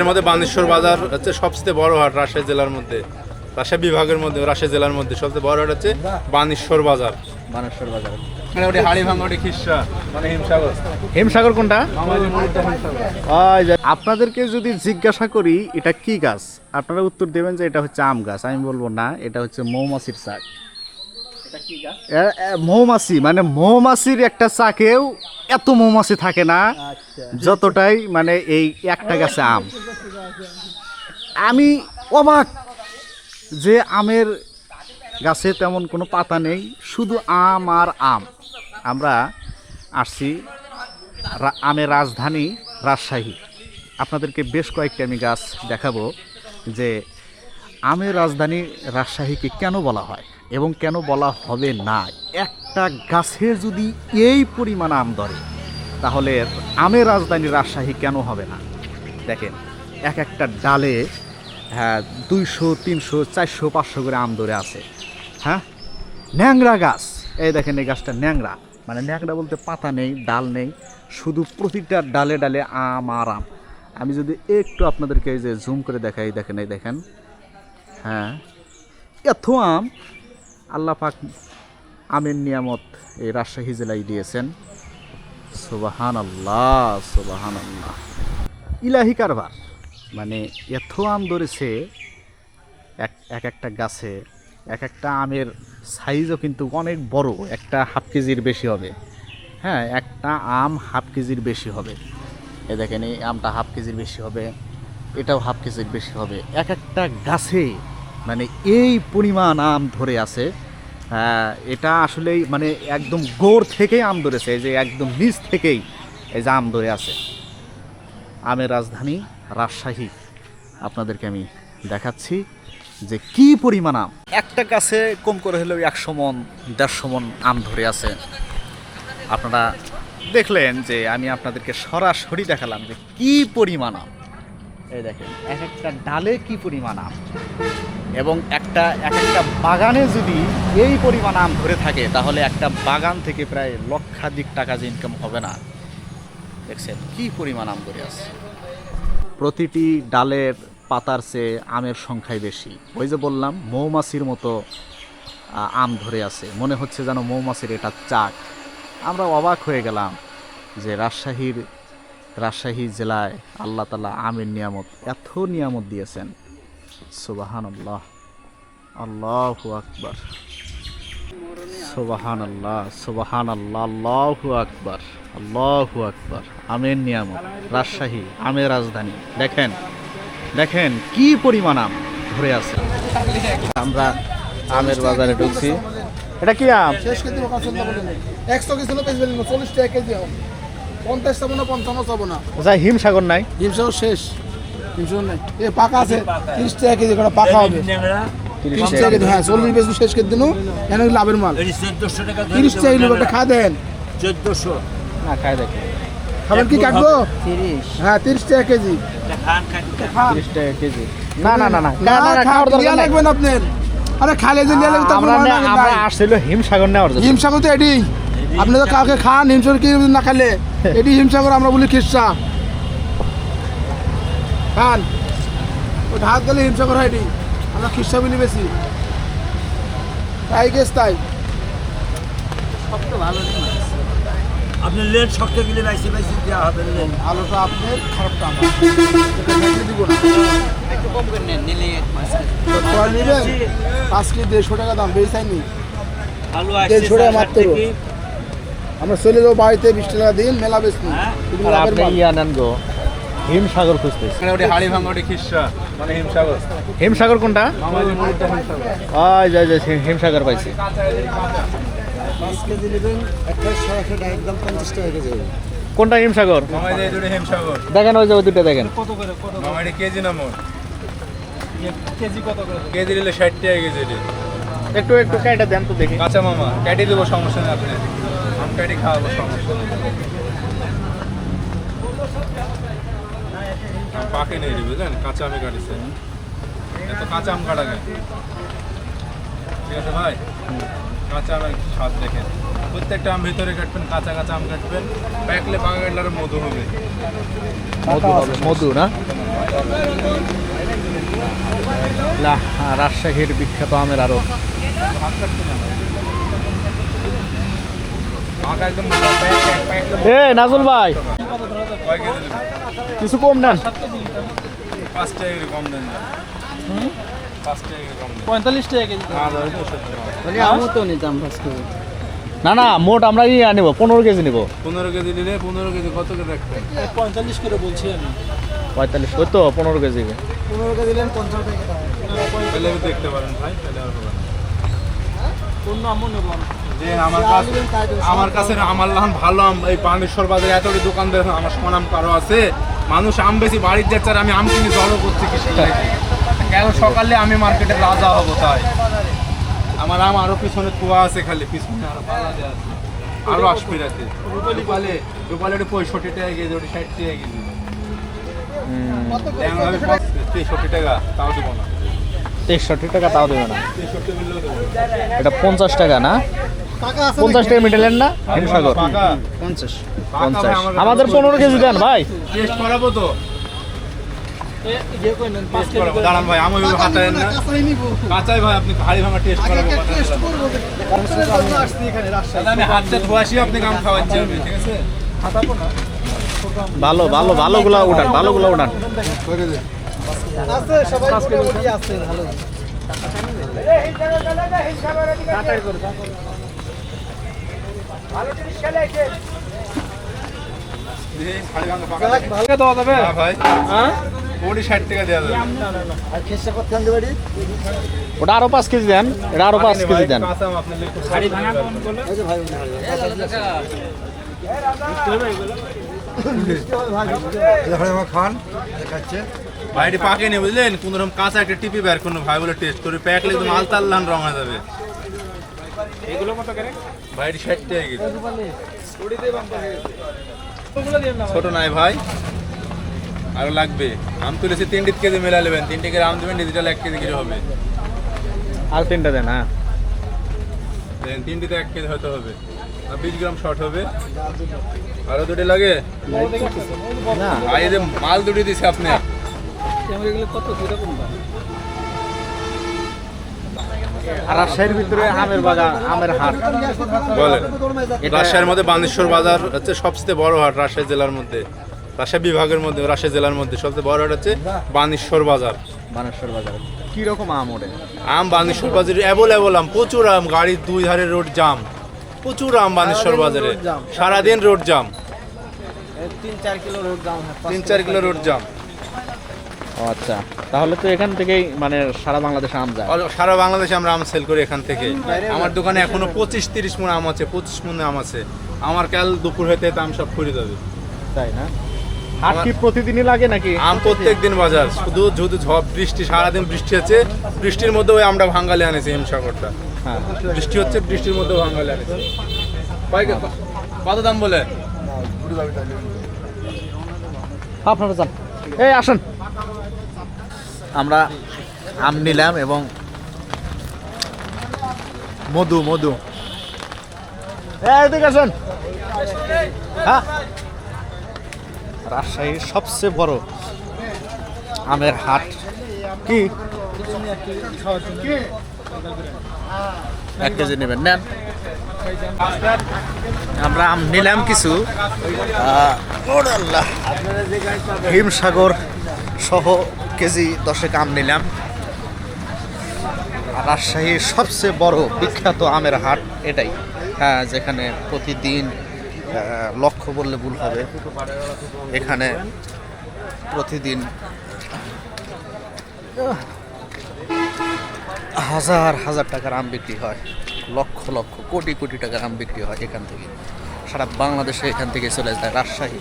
এর মধ্যে বানেশ্বর বাজার হচ্ছে সবচেয়ে বড় হাট রাজশাহী জেলার মধ্যে। রাজশাহী বিভাগের মধ্যে রাজশাহী জেলার মধ্যে সবচেয়ে বড় হাট হচ্ছে বানেশ্বর বাজার। মানেশ্বর বাজার। মানে ওটি হাড়ি ভাঙা খিসা মানে হিমসাগর। হিমসাগর কোনটা? আপনাদেরকে যদি জিজ্ঞাসা করি এটা কি গাছ? আপনারা উত্তর দেবেন যে এটা হচ্ছে আম গাছ। আমি বলব না এটা হচ্ছে মৌমাছির এ, মৌমাছি মানে মৌমাছির একটা চাকেও এত মৌমাছি থাকে না যতটাই মানে এই একটা গাছে আম। আমি অবাক যে আমের গাছে তেমন কোনো পাতা নেই শুধু আম আর আম। আমরা আসছি আমের রাজধানী রাজশাহী। আপনাদেরকে বেশ কয়েকটি আমি গাছ দেখাবো যে আমের রাজধানী রাজশাহীকে কেন বলা হয়। এবং কেন বলা হবে না? একটা গাছে যদি এই পরিমাণ আম ধরে, তাহলে আমের রাজধানী রাজশাহী কেন হবে না? দেখেন, এক একটা ডালে হ্যাঁ দুইশো, তিনশো, চারশো, পাঁচশো করে আম ধরে আছে। হ্যাঁ? ন্যাংরা গাছ। এই দেখেন এই গাছটা ন্যাংরা। মানে ন্যাংরা বলতে পাতা নেই, ডাল নেই, শুধু প্রতিটা ডালে ডালে আম আর আম। আমি যদি একটু আপনাদেরকে এই যে জুম করে দেখাই, দেখেন, এই দেখেন। হ্যাঁ এত আম আল্লাহ পাক আমের নিয়ামত এই রাজশাহী জেলায় দিয়েছেন। সুবাহান আল্লাহ সুবাহান আল্লাহ ইলাহি কারবার মানে এত আম ধরেছে, এক এক একটা গাছে, এক একটা আমের সাইজও কিন্তু অনেক বড়, একটা হাফ কেজির বেশি হবে। হ্যাঁ একটা আম হাফ কেজির বেশি হবে। এ দেখেন, এই আমটা হাফ কেজির বেশি হবে, এটাও হাফ কেজির বেশি হবে। এক একটা গাছে মানে এই পরিমাণ আম ধরে আছে। হ্যাঁ, এটা আসলেই মানে একদম গোড় থেকেই আম ধরেছে যে একদম নিচ থেকেই এই যে আম ধরে আছে। আমের রাজধানী রাজশাহী। আপনাদেরকে আমি দেখাচ্ছি যে কি পরিমাণ আম। একটা গাছে কম করে হলেও একশো মন দেড়শো মন আম ধরে আছে। আপনারা দেখলেন যে আমি আপনাদেরকে সরাসরি দেখালাম যে কি পরিমাণ আম। এই দেখেন এক একটা ডালে কি পরিমাণ আম। এবং একটা, এক একটা বাগানে যদি এই পরিমাণ আম ধরে থাকে, তাহলে একটা বাগান থেকে প্রায় লক্ষাধিক টাকা যে ইনকাম হবে না। দেখছেন, কি পরিমাণ আম ধরে আছে। প্রতিটি ডালের পাতার চেয়ে আমের সংখ্যাই বেশি। ওই যে বললাম, মৌমাছির মতো আম ধরে আছে। মনে হচ্ছে যেন মৌমাছির এটা চাক। আমরা অবাক হয়ে গেলাম যে রাজশাহীর, রাজশাহী জেলায় আল্লাহ তালা আমের নিয়ামত, এত নিয়ামত দিয়েছেন। সুবাহান আল্লাহ আল্লাহ আকবর। সুবাহান আল্লাহ সুবাহান আল্লাহ আল্লাহু আকবর আল্লাহু আকবর। আমের নিয়ামত রাজশাহী আমের রাজধানী। দেখেন দেখেন কি পরিমাণ আম ধরে আছে। আমরা আমের বাজারে ঢুকছি। এটা কি আম? শেষ কেজি ওখানে চিন্তা করলেন একশো কেজি চল্লিশ টাকা কেজি হবে পঞ্চাশ চাবো না পঞ্চান্ন চাবো না। যাই হিমসাগর নাই? হিমসাগর শেষ। নাই। এ পাকা আছে তিরিশ টাকা কেজি করে পাকা হবে। তিরিশ টাকা। কেজি হ্যাঁ চল্লিশ বেশি শেষ কেজি দিন। এনে লাভের মাল। চোদ্দশো টাকা তিরিশ টাকা কিলো একটা খা দেন। চোদ্দশো। না খাই দেখি। খাবেন কি কাটবো? হ্যাঁ তিরিশ টাকা কেজি। তিরিশ টাকা কেজি। না না না না না না, না, খাওয়ার দরকার লাগবেন আপনার। আরে খালে যে লিয়া লাগবে আমরা না- আসছিল হিমসাগর নেওয়ার জন্য। হিমসাগর তো এটি। আপনি তো কাউকে খান হিমসাগর কি না খালে এটি হিমসাগর আমরা বলি খিসা। খান ও ঢাক গেলে হিমসাগর হয় এটি আমরা খিসা বলি বেশি। তাই গেস তাই। আপনি লেট শক্ত গেলে বাইসে বাইসে দেওয়া হবে আলোটা আপনার খারাপটা আমার। নিবেন? পাঁচ কেজি দেড়শো টাকা দাম বেশি চাইনি। আলু দেড়শো টাকা মাত্র। আমরা চলে যাব বাড়িতে বিশ টাকা দিন মেলা বেশ হ্যাঁ? আপনি গো। হিমসাগর খুঁজতেছি। মানে মানে হিমসাগর। হিমসাগর কোনটা? হিমসাগর। পাইছি। কোনটা হিমসাগর? দেখেন ওই যে ওই দুটো দেখেন। কেজি কেজি কত করে? কেজি নিলে ষাট টাকা কেজি একটু একটু দেন তো দেখি। কাঁচা মামা ক্যাটি দেবো সমস্যা নেই আপনি আম ক্যাটি খাওয়াবো সমস্যা নেই। আম পাকে নেই রে বুঝলেন? কাঁচা আমি কাটিছে এত কাঁচা আম কাটা গেছে ঠিক আছে ভাই? কাঁচা আমের স্বাদ দেখেন। প্রত্যেকটা আম ভিতরে কাটবেন কাঁচা কাঁচা আম কাটবেন। প্যাকলে পাকা কাটলে আরও মধু হবে। মধু হবে মধু না? না রাজশাহীর বিখ্যাত আমের আরও প্যাক প্যাক প্যাক এ নাজুল ভাই? কিছু কম নেন। না না মোট আমরা ইয়ে নিব পনেরো কেজি নিব। পনেরো কেজি নিলে পনেরো কেজি কত করে রাখবেন? পঁয়তাল্লিশ করে বলছি আমি। পঁয়তাল্লিশ ওই তো পনেরো কেজি। পনেরো কেজি নিলেন পঞ্চাশ দেখতে পারেন ভাই তাহলে আর হবে অন্য আমও নেব যে আমার কাছে আমার কাছে আমার লাহান ভালো আম এই পানেশ্বর বাজারে এতটি দোকান দেখো আমার সমান কারও আছে? মানুষ আম বেশি বাড়ির যাচ্ছে আমি আম কিনে জড়ো করছি কৃষি কেন সকালে আমি মার্কেটে রাজা হব তাই? আমার আম আরও পিছনে কুয়া আছে খালি পিছনে আরও পালা আছে। আরও আসবে রাতে। রূপালে রূপালে ওটা পঁয়ষট্টি টাকা কেজি ওটা ষাট টাকা তেষট্টি টাকা তাও দেবো না। তেষট্টি টাকা তাও দেবো না। এটা পঞ্চাশ টাকা না? পঞ্চাশ টাকা মিটালেন না? হিমসাগর। পঞ্চাশ। আমাদের পনেরো কেজি দেন ভাই। টেস্ট করাবো তো। ইয়ে দাঁড়ান ভাই আমি ওইভাবে না কাঁচাই ভাই আপনি ভাঙা টেস্ট করাবো দাদা, আমি হাতটা ধোয়াশি আপনি কাম খাওয়াচ্ছি আমি ঠিক আছে? হাতাবো না। ভালো ভালো ভালোগুলা উঠান ভালোগুলা উঠান। আছে সবাই আছে ভালো কাটাই করে দেখি, হাড়ি ভাঙা পাকা দেখি। ভালো দেওয়া ভাই, এটি পাকেনি বুঝলেন? কোন রকম কাঁচা একটা টিপি বের কোনো ভাই বলে টেস্ট করে প্যাক একদম আলতা আল্লাহ রং হয়ে যাবে। এগুলো কত করে? ভাই ষাট টাকা কেজি ছোট নাই ভাই। আরও লাগবে। আম তুলেছি তিনটি কেজি মেলা নেবেন। তিনটি কেজি আম দেবেন ডিজিটাল এক কেজি করে হবে। আর তিনটা দেন হ্যাঁ। দেন তিনটিতে এক কেজি হয়তো হবে। আর বিশ গ্রাম শর্ট হবে। আরও দুটি লাগে? না। ভাই এই যে মাল দুটি দিছে আপনি। এগুলো কত? আর রাজশাহীর ভিতরে আমের বাগান আমের হাট। বলেন রাজশাহীর মধ্যে বানেশ্বর বাজার হচ্ছে সবচেয়ে বড় হাট রাজশাহী জেলার মধ্যে। রাজশাহী বিভাগের মধ্যে রাজশাহী জেলার মধ্যে সবচেয়ে বড় হাট হচ্ছে বানেশ্বর বাজার। বানেশ্বর বাজার। কি রকম আম ওরে আম বানেশ্বর বাজারে অ্যাভেলেবল আম প্রচুর আম গাড়ির দুই ধারে রোড জাম। প্রচুর আম বানেশ্বর বাজারে। সারাদিন রোড জাম। তিন চার কিলো রোড জাম। তিন চার কিলো রোড জাম। আচ্ছা। তাহলে তো এখান থেকেই মানে সারা বাংলাদেশে আম যায়। সারা বাংলাদেশে আমরা আম সেল করি এখান থেকে। আমার দোকানে এখনও পঁচিশ তিরিশ মন আম আছে পঁচিশ মনে আম আছে। আমার কাল দুপুর হইতে আম সব ফুরে যাবে। তাই না? হাট কি প্রতিদিনই লাগে নাকি? আম প্রত্যেক দিন বাজার। শুধু যদি ঝড় বৃষ্টি সারাদিন বৃষ্টি হচ্ছে বৃষ্টির মধ্যে ওই আমরা ভাঙ্গালে আনেছি হিমসাগরটা হ্যাঁ। বৃষ্টি হচ্ছে বৃষ্টির মধ্যে ভাঙ্গালে আনেছি। কত দাম বলে? আপনারা যান। এই আসেন। আমরা আম নিলাম এবং মধু মধু। এদিকে হ্যাঁ? রাজশাহীর সবচেয়ে বড় আমের হাট কি? এক কেজি নেবেন, নেন। আমরা আম নিলাম কিছু। হিমসাগর সহ কেজি দশেক আম নিলাম। রাজশাহীর সবচেয়ে বড় বিখ্যাত আমের হাট এটাই। হ্যাঁ যেখানে প্রতিদিন লক্ষ্য বললে ভুল হবে। এখানে প্রতিদিন হাজার হাজার টাকার আম বিক্রি হয়। লক্ষ লক্ষ, কোটি কোটি টাকার আম বিক্রি হয় এখান থেকে। সারা বাংলাদেশে এখান থেকে চলে যায় রাজশাহী।